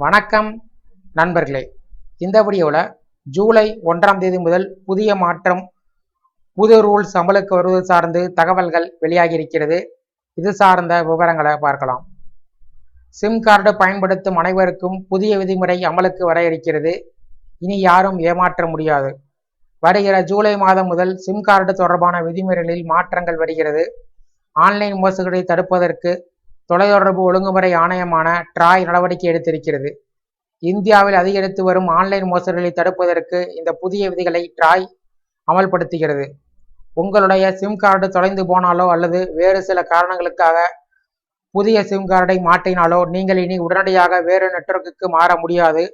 வணக்கம் நண்பர்களே. இந்த வீடியோவில் ஜூலை ஒன்றாம் தேதி முதல் புதிய மாற்றம் புது ரூல்ஸ் அமலுக்கு வருவது சார்ந்து தகவல்கள் வெளியாகி இருக்கிறது இது சார்ந்த விவரங்களை பார்க்கலாம். சிம் கார்டு பயன்படுத்தும் அனைவருக்கும் புதிய விதிமுறை அமலுக்கு வர இருக்கிறது. இனி யாரும் ஏமாற்ற முடியாது. வருகிற ஜூலை மாதம் முதல் சிம் கார்டு தொடர்பான விதிமுறைகளில் மாற்றங்கள் வருகிறது. ஆன்லைன் மோசடிகளை தடுப்பதற்கு தொலைத்தொடர்பு ஒழுங்குமுறை ஆணையமான ட்ராய் நடவடிக்கை எடுத்திருக்கிறது. இந்தியாவில் அதிகரித்து வரும் ஆன்லைன் மோசடிகளை தடுப்பதற்கு இந்த புதிய விதிகளை ட்ராய் அமல்படுத்துகிறது. உங்களுடைய சிம் கார்டு தொலைந்து போனாலோ அல்லது வேறு சில காரணங்களுக்காக புதிய சிம் கார்டை மாற்றினாலோ நீங்கள் இனி உடனடியாக வேறு நெட்வொர்க்குக்கு மாற முடியாது.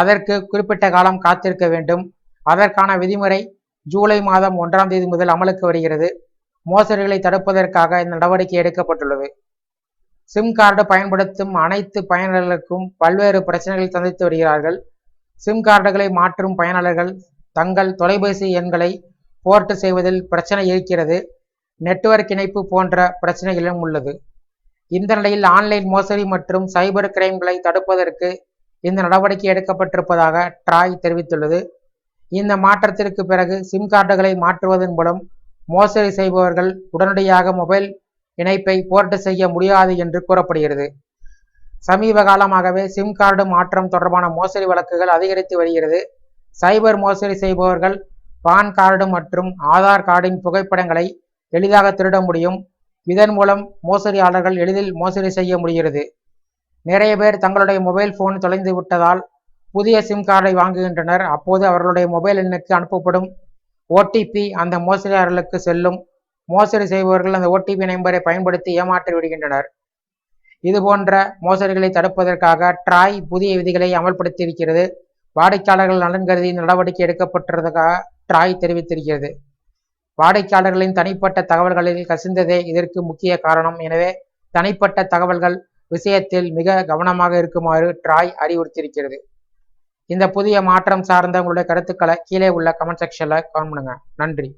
அதற்கு குறிப்பிட்ட காலம் காத்திருக்க வேண்டும். அதற்கான விதிமுறை ஜூலை மாதம் ஒன்றாம் தேதி முதல் அமலுக்கு வருகிறது. மோசடிகளை தடுப்பதற்காக இந்த நடவடிக்கை எடுக்கப்பட்டுள்ளது. சிம் கார்டு பயன்படுத்தும் அனைத்து பயனர்களுக்கும் பல்வேறு பிரச்சனைகளை சந்தித்து வருகிறார்கள். சிம் கார்டுகளை மாற்றும் பயனாளர்கள் தங்கள் தொலைபேசி எண்களை போர்ட் செய்வதில் பிரச்சனை இருக்கிறது. நெட்வொர்க் இணைப்பு போன்ற பிரச்சனைகளும் உள்ளது. இந்த நிலையில் ஆன்லைன் மோசடி மற்றும் சைபர் கிரைம்களை தடுப்பதற்கு இந்த நடவடிக்கை எடுக்கப்பட்டிருப்பதாக ட்ராய் தெரிவித்துள்ளது. இந்த மாற்றத்திற்கு பிறகு சிம் கார்டுகளை மாற்றுவதன் மூலம் மோசடி செய்பவர்கள் உடனடியாக மொபைல் இணைப்பை போர்ட் செய்ய முடியாது என்று கூறப்படுகிறது. சமீப காலமாகவே சிம் கார்டு மாற்றம் தொடர்பான மோசடி வழக்குகள் அதிகரித்து வருகிறது. சைபர் மோசடி செய்பவர்கள் பான் கார்டு மற்றும் ஆதார் கார்டின் புகைப்படங்களை எளிதாக திருட முடியும். இதன் மூலம் மோசடியாளர்கள் எளிதில் மோசடி செய்ய முடிகிறது. நிறைய பேர் தங்களுடைய மொபைல் போன் தொலைந்து விட்டதால் புதிய சிம் கார்டை வாங்குகின்றனர். அப்போது அவர்களுடைய மொபைல் எண்ணுக்கு அனுப்பப்படும் ஓடிபி அந்த மோசடியாளர்களுக்கு செல்லும். மோசடி செய்பவர்கள் அந்த ஓடிபி நம்பரை பயன்படுத்தி ஏமாற்றி விடுகின்றனர். இது போன்ற மோசடிகளை தடுப்பதற்காக ட்ராய் புதிய விதிகளை அமல்படுத்தியிருக்கிறது. வாடிக்கையாளர்கள் நலன் கருதி நடவடிக்கை எடுக்கப்பட்டிருந்ததாக ட்ராய் தெரிவித்திருக்கிறது. வாடிக்கையாளர்களின் தனிப்பட்ட தகவல்களில் கசிந்ததே இதற்கு முக்கிய காரணம். எனவே தனிப்பட்ட தகவல்கள் விஷயத்தில் மிக கவனமாக இருக்குமாறு ட்ராய் அறிவுறுத்தியிருக்கிறது. இந்த புதிய மாற்றம் சார்ந்த உங்களுடைய கருத்துக்களை கீழே உள்ள கமெண்ட் செக்ஷனில் கமெண்ட் பண்ணுங்க. நன்றி.